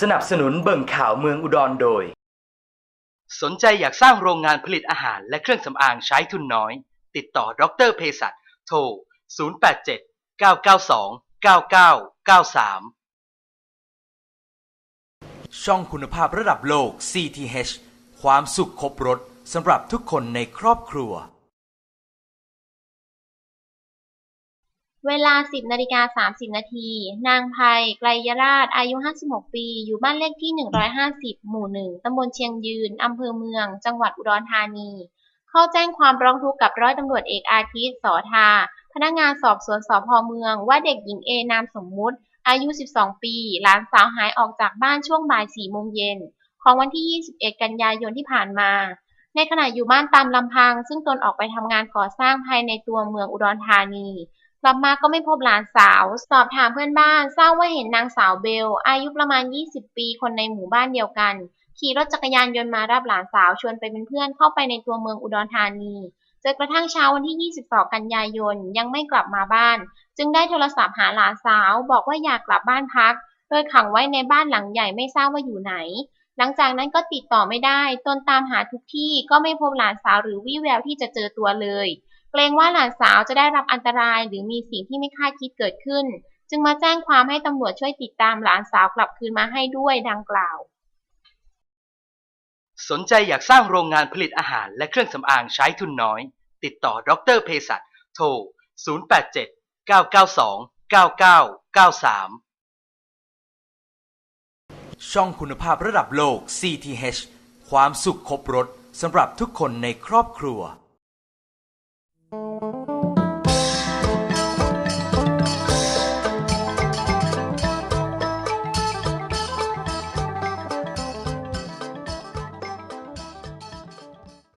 สนับสนุนเบิ่งข่าวเมืองอุดรโดย สนใจอยากสร้างโรงงานผลิตอาหารและเครื่องสำอางใช้ทุนน้อย ติดต่อดรเภสัชโทร 087 992 9993 ช่องคุณภาพระดับโลก CTH ความสุขครบรถสำหรับทุกคนในครอบครัว เวลา 10นาฬิกา30 นาที นางภัย ไกรยราช อายุ 56 ปี อยู่บ้านเลขที่ 150 หมู่ 1 ตำบลเชียงยืน อำเภอเมือง จังหวัดอุดรธานี เข้าแจ้งความร้องทุกข์กับร้อยตำรวจเอกอาทิตย์ สอทา พนักงานสอบสวนสพเมือง ว่าเด็กหญิงเอนามสมมุติ อายุ 12 ปี หลานสาวหายออกจากบ้านช่วงบ่าย 4 โมงเย็น ของวันที่ 21 กันยายนที่ผ่านมา ในขณะอยู่บ้านตามลำพัง ซึ่งตนออกไปทำงานก่อสร้างภายในตัวเมืองอุดรธานี กลับมาก็ไม่พบหลานสาว สอบถามเพื่อนบ้านทราบว่าเห็นนางสาวเบล อายุประมาณ 20 ปี คนในหมู่บ้านเดียวกัน ขี่รถจักรยานยนต์มารับหลานสาวชวนไปเป็นเพื่อนเข้าไปในตัวเมืองอุดรธานีจนกระทั่งเช้าวันที่ 22 กันยายนยังไม่กลับมาบ้าน จึงได้โทรศัพท์หาหลานสาว บอกว่าอยากกลับบ้านพัก โดยขังไว้ในบ้านหลังใหญ่ไม่ทราบว่าอยู่ไหน หลังจากนั้นก็ติดต่อไม่ได้ ตนตามหาทุกที่ก็ไม่พบหลานสาวหรือวี่แววที่จะเจอตัวเลย เกรงว่าหลานสาวจะได้รับอันตรายหรือมีสิ่งที่ไม่คาดคิดเกิดขึ้น จึงมาแจ้งความให้ตำรวจช่วยติดตามหลานสาวกลับคืนมาให้ด้วยดังกล่าว สนใจอยากสร้างโรงงานผลิตอาหารและเครื่องสำอางใช้ทุนน้อย ติดต่อดรเภสัชโทร 087 992 9993 ช่องคุณภาพระดับโลก CTH ความสุขครบรถสำหรับทุกคนในครอบครัว